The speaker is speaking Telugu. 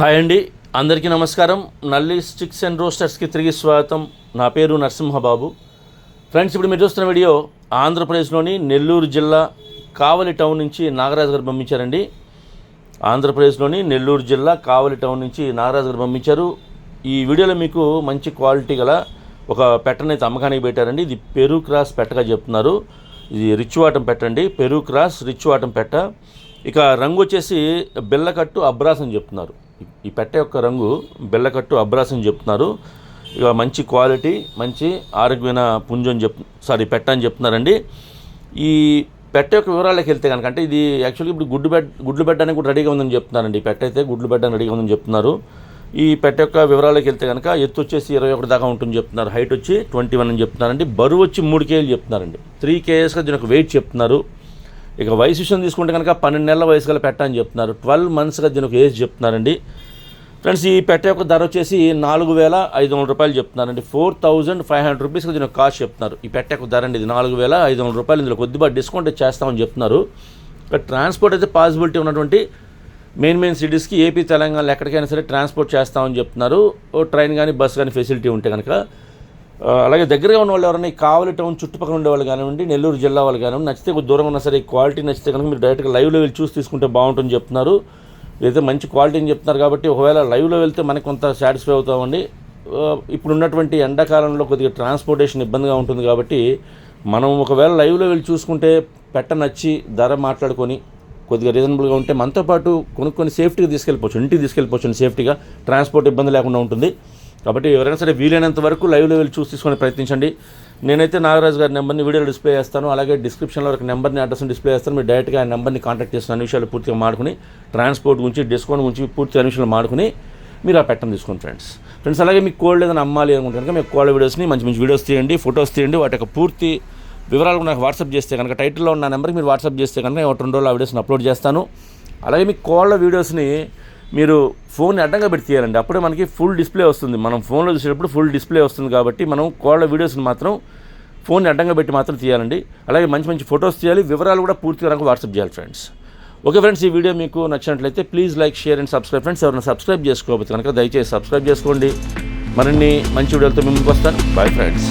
హాయ్ అండి. అందరికీ నమస్కారం. నల్లి స్టిక్స్ అండ్ రోస్టర్స్కి తిరిగి స్వాగతం. నా పేరు నరసింహబాబు. ఫ్రెండ్స్ ఇప్పుడు మీరు చూస్తున్న వీడియో ఆంధ్రప్రదేశ్లోని నెల్లూరు జిల్లా కావలి టౌన్ నుంచి నాగరాజు గారు పంపించారండి. ఆంధ్రప్రదేశ్లోని నెల్లూరు జిల్లా కావలి టౌన్ నుంచి నాగరాజు గారు పంపించారు. ఈ వీడియోలో మీకు మంచి క్వాలిటీ గల ఒక పెట్టనైతే అయితే అమ్మకానికి పెట్టారండి. ఇది పెరు క్రాస్ పెట్టగా చెప్తున్నారు. ఇది రిచ్ వాటం పెట్టండి పెరు క్రాస్ రిచ్ వాటం పెట్ట. ఇక రంగు వచ్చేసి బిల్లకట్టు అబ్రాస్ అని చెప్తున్నారు. ఈ పెట్ట యొక్క రంగు బెల్లకట్టు అబ్రాస్ అని చెప్తున్నారు. ఇక మంచి క్వాలిటీ మంచి ఆరోగ్యమైన పుంజు అని చెప్ సారీ పెట్ట అని చెప్తున్నారండి. ఈ పెట్ట యొక్క వివరాలకు వెళ్తే కనుక అంటే ఇది యాక్చువల్గా ఇప్పుడు గుడ్డు బెడ్ గుడ్లు పెట్టడానికి కూడా రెడీగా ఉందని చెప్తున్నారండి. ఈ పెట్ట అయితే గుడ్లు పెట్టడానికి రెడీగా ఉందని చెప్తున్నారు. ఈ పెట్ట యొక్క వివరాలకు వెళ్తే కనుక ఎత్తు వచ్చేసి ఇరవై ఒకటి దాకా ఉంటుంది చెప్తున్నారు. హైట్ వచ్చి ట్వంటీ వన్ అని చెప్తున్నారండి. బరువు వచ్చి మూడు కేజీలు చెప్తున్నారండి. త్రీ కేజెస్గా దీని ఒక వెయిట్ చెప్తున్నారు. ఇక వయసు విషయం తీసుకుంటే కనుక పన్నెండు నెలల వయసు గల పెట్ట అని చెప్తున్నారు. ట్వెల్వ్ మంత్స్గా దీని ఒక ఏజ్ చెప్తున్నారండి. ఫ్రెండ్స్ ఈ పెట్ట యొక్క ధర వచ్చేసి నాలుగు వేల ఐదు వందల రూపాయలు చెప్తున్నారండి. ఫోర్ థౌజండ్ ఫైవ్ హండ్రెడ్ రూపీస్కి దీని కాస్ట్ చెప్తున్నారు. ఈ పెట్ట యొక్క ధర అండి ఇది నాలుగు వేల ఐదు వందల రూపాయలు. ఇందులో కొద్దిగా డిస్కౌంట్ చేస్తామని చెప్తున్నారు. ట్రాన్స్పోర్ట్ అయితే పాసిబిలిటీ ఉన్నటువంటి మెయిన్ మెయిన్ సిటీస్కి ఏపీ తెలంగాణలో ఎక్కడికైనా సరే ట్రాన్స్పోర్ట్ చేస్తామని చెప్తున్నారు. ఓ ట్రైన్ కానీ బస్ కానీ ఫెసిలిటీ ఉంటే కనుక అలాగే దగ్గరగా ఉన్న వాళ్ళు ఎవరైనా కావలి టౌన్ చుట్టుపక్కల ఉండే వాళ్ళు కానివ్వండి నెల్లూరు జిల్లా వాళ్ళు కానివ్వండి నచ్చితే కొద్ది దూరంగా ఉన్నా సరే క్వాలిటీ నచ్చితే కనుక మీరు డైరెక్ట్గా లైవ్లో వెళ్ళి చూసి తీసుకుంటే బాగుంటుందని చెప్తున్నారు. ఇదైతే మంచి క్వాలిటీ అని చెప్తున్నారు కాబట్టి ఒకవేళ లైవ్లో వెళ్తే మనకు కొంత సాటిస్ఫై అవుతామండి. ఇప్పుడు ఉన్నటువంటి ఎండాకాలంలో కొద్దిగా ట్రాన్స్పోర్టేషన్ ఇబ్బందిగా ఉంటుంది కాబట్టి మనం ఒకవేళ లైవ్లో వెళ్ళి చూసుకుంటే పెట్ట నచ్చి ధర మాట్లాడుకొని కొద్దిగా రీజనబుల్గా ఉంటే మనతో పాటు కొనుక్కొని సేఫ్టీగా తీసుకెళ్ళిపోవచ్చు ఇంటికి తీసుకెళ్ళిపోవచ్చు సేఫ్టీగా. ట్రాన్స్పోర్ట్ ఇబ్బంది లేకుండా ఉంటుంది. కాబట్టి ఎవరైనా సరే వీలైనంత వరకు లైవ్లో వెళ్ళి చూసి తీసుకొని ప్రయత్నించండి. నేనైతే నాగరాజు గారి నెంబర్ని వీడియోలో డిస్ప్లే చేస్తాను అలాగే డిస్క్రిప్షన్లో ఒక నెంబర్ని అడ్రస్ని డిస్ప్లే చేస్తాను. మీరు డైరెక్ట్గా ఆ నెంబర్ని కాంటాక్ట్ చేసిన అన్ని విషయాలు పూర్తిగా మాడుకుని ట్రాన్స్పోర్ట్ గురించి డిస్కౌంట్ గురించి పూర్తి అన్ని విషయాలు మాడుకుని మీరు ఆ పెట్టడం తీసుకోండి ఫ్రెండ్స్. ఫ్రెండ్స్ అలాగే మీకు కోల్డ్ ఏదైనా అమ్మాలి అనుకుంటే కనుక మీకు కోల్డ్ వీడియోస్ని మంచి మంచి వీడియోస్ తీయండి ఫొటోస్ తీయండి వాటి యొక్క పూర్తి వివరాలు నాకు వాట్సాప్ చేస్తే కనుక టైటిల్లో ఉన్న నెంబర్కి మీరు వాట్సాప్ చేస్తే కనుక నేను రెండు రోజులు ఆ వీడియోస్ని అప్లోడ్ చేస్తాను. అలాగే మీ కోళ్ళ వీడియోస్ని మీరు ఫోన్ అడ్డంగా పెట్టి తీయాలండి. అప్పుడే మనకి ఫుల్ డిస్ప్లే వస్తుంది. మనం ఫోన్లో చూసేటప్పుడు ఫుల్ డిస్ప్లే వస్తుంది కాబట్టి మనం కోళ్ళ వీడియోస్ని మాత్రం ఫోన్ అడ్డంగా పెట్టి మాత్రం తీయాలండి. అలాగే మంచి మంచి ఫొటోస్ తీయాలి. వివరాలు కూడా పూర్తిగా నాకు వాట్సాప్ చేయాలి ఫ్రెండ్స్ ఓకే ఫ్రెండ్స్ ఈ వీడియో మీకు నచ్చినట్లయితే please like share and subscribe friends ఎవరైనా సబ్స్క్రైబ్ చేసుకోవచ్చు కనుక దయచేసి సబ్స్క్రైబ్ చేసుకోండి. మరిన్ని మంచి వీడియోలతో మీ ముందుకు వస్తాను. Bye friends